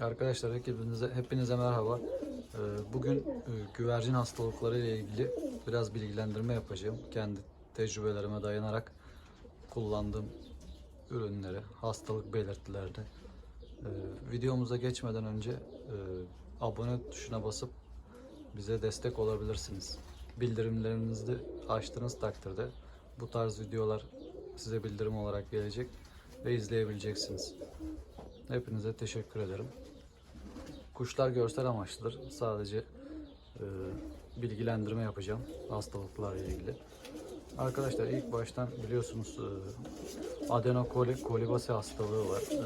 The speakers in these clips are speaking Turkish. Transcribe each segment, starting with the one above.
Arkadaşlar hepinize, hepinize merhaba. Ee, Bugün e, güvercin hastalıkları ile ilgili biraz bilgilendirme yapacağım. Kendi tecrübelerime dayanarak kullandığım ürünleri, hastalık belirtilerini. Ee, Videomuza geçmeden önce e, abone tuşuna basıp bize destek olabilirsiniz. Bildirimlerinizi de açtığınız takdirde bu tarz videolar size bildirim olarak gelecek ve izleyebileceksiniz. Hepinize teşekkür ederim. Kuşlar görsel amaçlıdır. Sadece e, bilgilendirme yapacağım hastalıklarla ilgili. Arkadaşlar ilk baştan biliyorsunuz e, adenokoli kolibasi hastalığı var. E,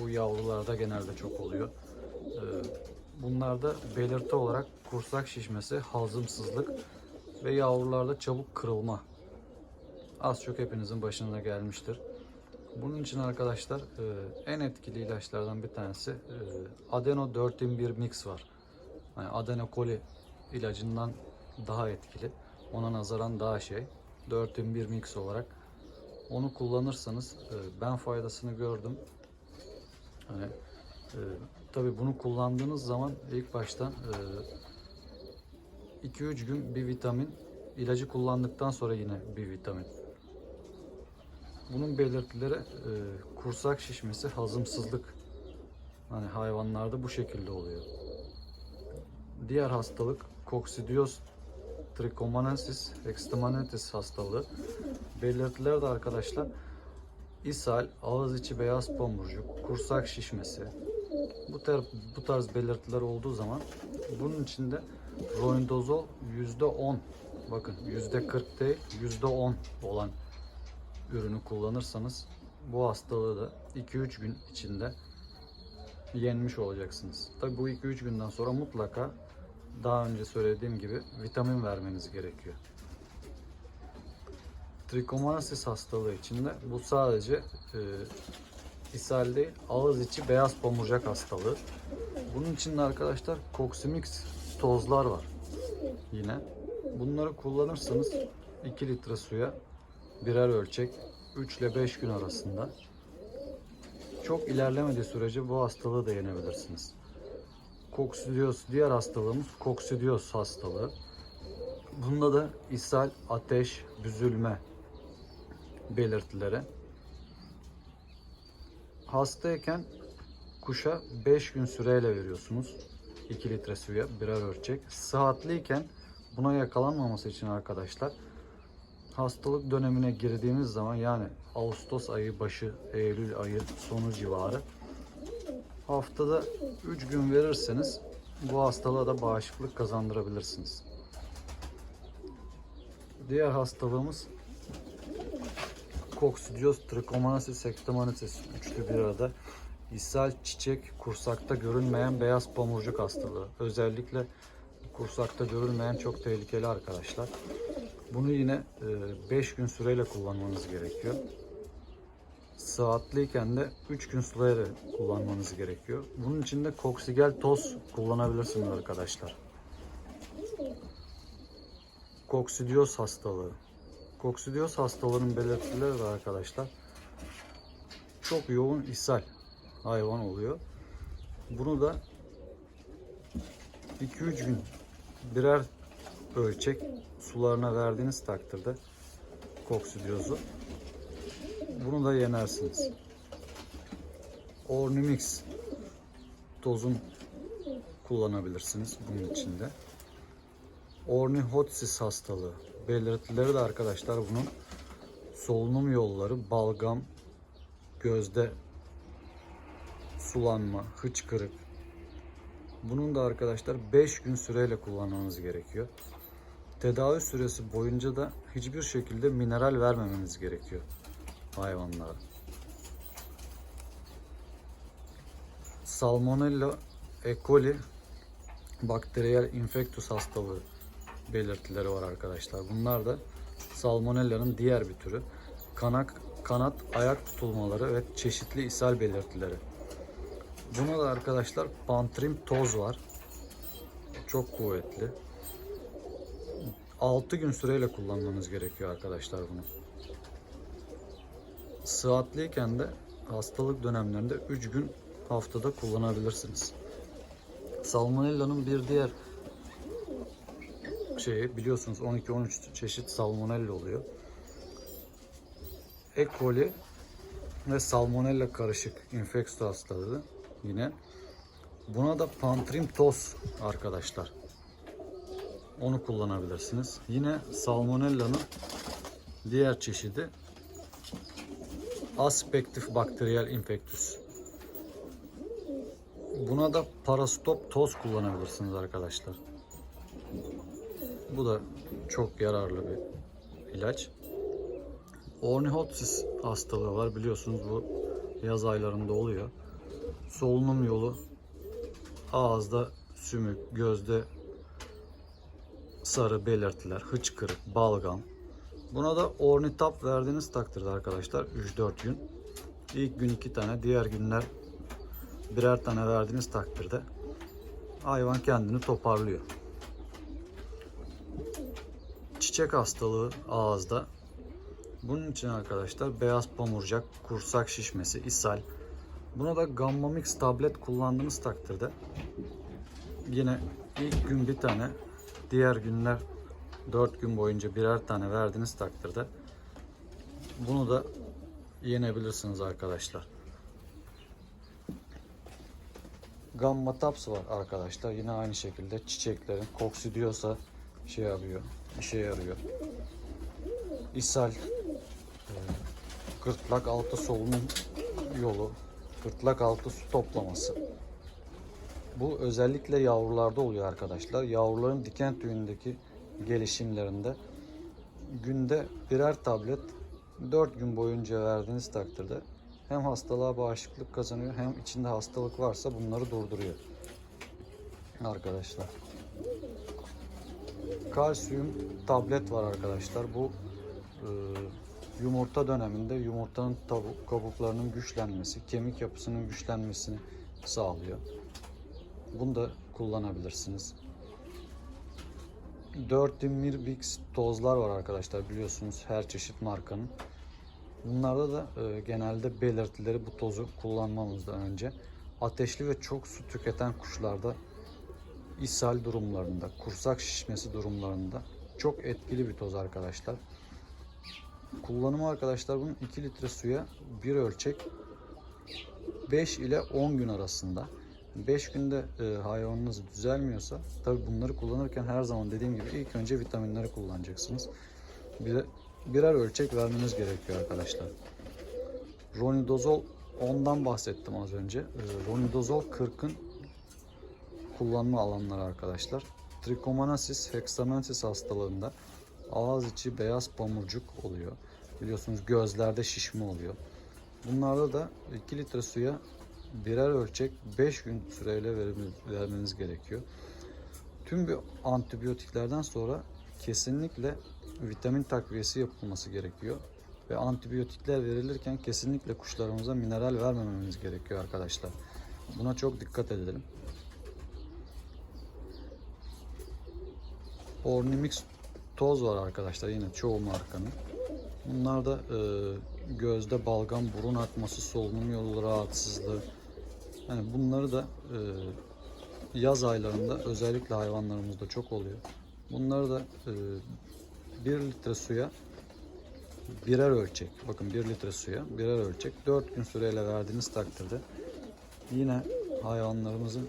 bu yavrularda genelde çok oluyor. E, bunlarda belirti olarak kursak şişmesi, hazımsızlık ve yavrularda çabuk kırılma. Az çok hepinizin başına gelmiştir. Bunun için arkadaşlar e, en etkili ilaçlardan bir tanesi e, Adeno 4'in 1 mix var. Yani adenokoli ilacından daha etkili. Ona nazaran daha şey. 4'in 1 mix olarak. Onu kullanırsanız e, ben faydasını gördüm. Hani tabii bunu kullandığınız zaman ilk baştan e, 2-3 gün bir vitamin ilacı kullandıktan sonra yine bir vitamin bunun belirtileri e, kursak şişmesi, hazımsızlık. Hani hayvanlarda bu şekilde oluyor. Diğer hastalık koksidioz trichomoniasis extremitis hastalığı. Belirtileri de arkadaşlar ishal, ağız içi beyaz tomurcuk, kursak şişmesi. Bu tarz, bu tarz belirtiler olduğu zaman bunun içinde roindozol %10 bakın %40 değil %10 olan ürünü kullanırsanız bu hastalığı da 2-3 gün içinde yenmiş olacaksınız. Tabi bu 2-3 günden sonra mutlaka daha önce söylediğim gibi vitamin vermeniz gerekiyor. Trichomoniasis hastalığı içinde bu sadece e, ishal değil, ağız içi beyaz pamurcak hastalığı. Bunun içinde arkadaşlar Coximix tozlar var yine. Bunları kullanırsanız 2 litre suya birer ölçek 3 ile 5 gün arasında. Çok ilerlemediği sürece bu hastalığı da yenebilirsiniz. Koksidioz, diğer hastalığımız koksidioz hastalığı. Bunda da ishal, ateş, büzülme belirtileri. Hastayken kuşa 5 gün süreyle veriyorsunuz. 2 litre suya birer ölçek. Sıhhatliyken buna yakalanmaması için arkadaşlar hastalık dönemine girdiğimiz zaman yani Ağustos ayı başı, Eylül ayı sonu civarı haftada 3 gün verirseniz bu hastalığa da bağışıklık kazandırabilirsiniz. Diğer hastalığımız Coccidiosis trichomoniasis sectomoniasis üçlü bir arada ishal, çiçek, kursakta görünmeyen beyaz pamurcuk hastalığı. Özellikle kursakta görülmeyen çok tehlikeli arkadaşlar. Bunu yine 5 gün süreyle kullanmanız gerekiyor. Saatliyken de 3 gün süreyle kullanmanız gerekiyor. Bunun için de koksigel toz kullanabilirsiniz arkadaşlar. Koksidioz hastalığı. Koksidioz hastalığının belirtileri de arkadaşlar çok yoğun ishal hayvan oluyor. Bunu da 2-3 gün birer ölçek sularına verdiğiniz takdirde koksidiozu bunu da yenersiniz. Ornimix tozun kullanabilirsiniz bunun içinde. Ornihotsis hastalığı belirtileri de arkadaşlar bunun solunum yolları, balgam, gözde sulanma, hıçkırık. Bunun da arkadaşlar 5 gün süreyle kullanmanız gerekiyor. Tedavi süresi boyunca da hiçbir şekilde mineral vermemeniz gerekiyor hayvanlara. Salmonella E. coli bakteriyel infektus hastalığı belirtileri var arkadaşlar. Bunlar da salmonella'nın diğer bir türü. Kanak, kanat, ayak tutulmaları ve çeşitli ishal belirtileri. Buna da arkadaşlar pantrim toz var. Çok kuvvetli. 6 gün süreyle kullanmanız gerekiyor arkadaşlar bunu. Sıhhatliyken de hastalık dönemlerinde 3 gün haftada kullanabilirsiniz. Salmonella'nın bir diğer şeyi biliyorsunuz 12-13 çeşit salmonella oluyor. E. coli ve salmonella karışık infeksiyon hastalığı yine. Buna da pantrim toz arkadaşlar. Onu kullanabilirsiniz. Yine salmonella'nın diğer çeşidi aspektif bakteriyel infektüs. Buna da parastop toz kullanabilirsiniz arkadaşlar. Bu da çok yararlı bir ilaç. Ornithopsis hastalığı var biliyorsunuz bu yaz aylarında oluyor. Solunum yolu ağızda sümük, gözde sarı belirtiler, hıçkırık, balgam. Buna da Ornitap verdiğiniz takdirde arkadaşlar 3-4 gün. İlk gün 2 tane, diğer günler birer tane verdiğiniz takdirde hayvan kendini toparlıyor. Çiçek hastalığı ağızda. Bunun için arkadaşlar beyaz pamurcak, kursak şişmesi, ishal. Buna da Gamma Mix tablet kullandığınız takdirde yine ilk gün bir tane, diğer günler 4 gün boyunca birer tane verdiğiniz takdirde bunu da yenebilirsiniz arkadaşlar. Gamma Taps var arkadaşlar. Yine aynı şekilde çiçeklerin koksidiyorsa şey yapıyor, işe yarıyor. İshal, e, gırtlak altı solunum yolu, gırtlak altı su toplaması. Bu özellikle yavrularda oluyor arkadaşlar. Yavruların diken tüyündeki gelişimlerinde günde birer tablet 4 gün boyunca verdiğiniz takdirde hem hastalığa bağışıklık kazanıyor hem içinde hastalık varsa bunları durduruyor. Arkadaşlar. Kalsiyum tablet var arkadaşlar. Bu e, yumurta döneminde yumurtanın tabu- kabuklarının güçlenmesi, kemik yapısının güçlenmesini sağlıyor. Bunu da kullanabilirsiniz. 4 Bix tozlar var arkadaşlar biliyorsunuz her çeşit markanın. Bunlarda da e, genelde belirtileri bu tozu kullanmamızdan önce ateşli ve çok su tüketen kuşlarda ishal durumlarında, kursak şişmesi durumlarında çok etkili bir toz arkadaşlar. Kullanımı arkadaşlar bunun 2 litre suya bir ölçek 5 ile 10 gün arasında. 5 günde e, hayvanınız düzelmiyorsa tabi bunları kullanırken her zaman dediğim gibi ilk önce vitaminleri kullanacaksınız. Bir birer ölçek vermeniz gerekiyor arkadaşlar. Ronidozol ondan bahsettim az önce. E, Ronidozol 40'ın kullanma alanları arkadaşlar. Trichomoniasis hexamensis hastalığında ağız içi beyaz pamurcuk oluyor. Biliyorsunuz gözlerde şişme oluyor. Bunlarda da 2 litre suya birer ölçek 5 gün süreyle vermeniz, gerekiyor. Tüm bu antibiyotiklerden sonra kesinlikle vitamin takviyesi yapılması gerekiyor. Ve antibiyotikler verilirken kesinlikle kuşlarımıza mineral vermememiz gerekiyor arkadaşlar. Buna çok dikkat edelim. Ornimix toz var arkadaşlar yine çoğu markanın. Bunlar da e, gözde balgam, burun akması, solunum yolu rahatsızlığı. Yani bunları da e, yaz aylarında özellikle hayvanlarımızda çok oluyor. Bunları da e, 1 litre suya birer ölçek, bakın 1 litre suya birer ölçek 4 gün süreyle verdiğiniz takdirde yine hayvanlarımızın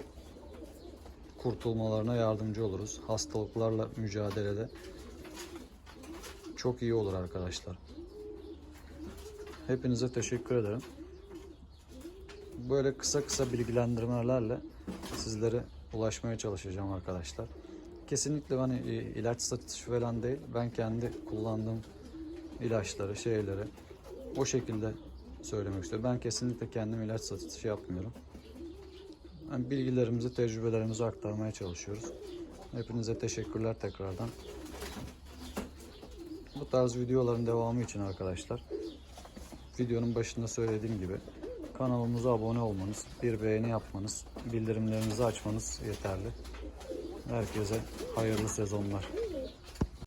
kurtulmalarına yardımcı oluruz. Hastalıklarla mücadelede çok iyi olur arkadaşlar. Hepinize teşekkür ederim. Böyle kısa kısa bilgilendirmelerle sizlere ulaşmaya çalışacağım arkadaşlar. Kesinlikle hani ilaç satışı falan değil. Ben kendi kullandığım ilaçları, şeyleri o şekilde söylemek istiyorum. Ben kesinlikle kendim ilaç satışı yapmıyorum. Yani bilgilerimizi, tecrübelerimizi aktarmaya çalışıyoruz. Hepinize teşekkürler tekrardan. Bu tarz videoların devamı için arkadaşlar videonun başında söylediğim gibi kanalımıza abone olmanız, bir beğeni yapmanız, bildirimlerinizi açmanız yeterli. Herkese hayırlı sezonlar.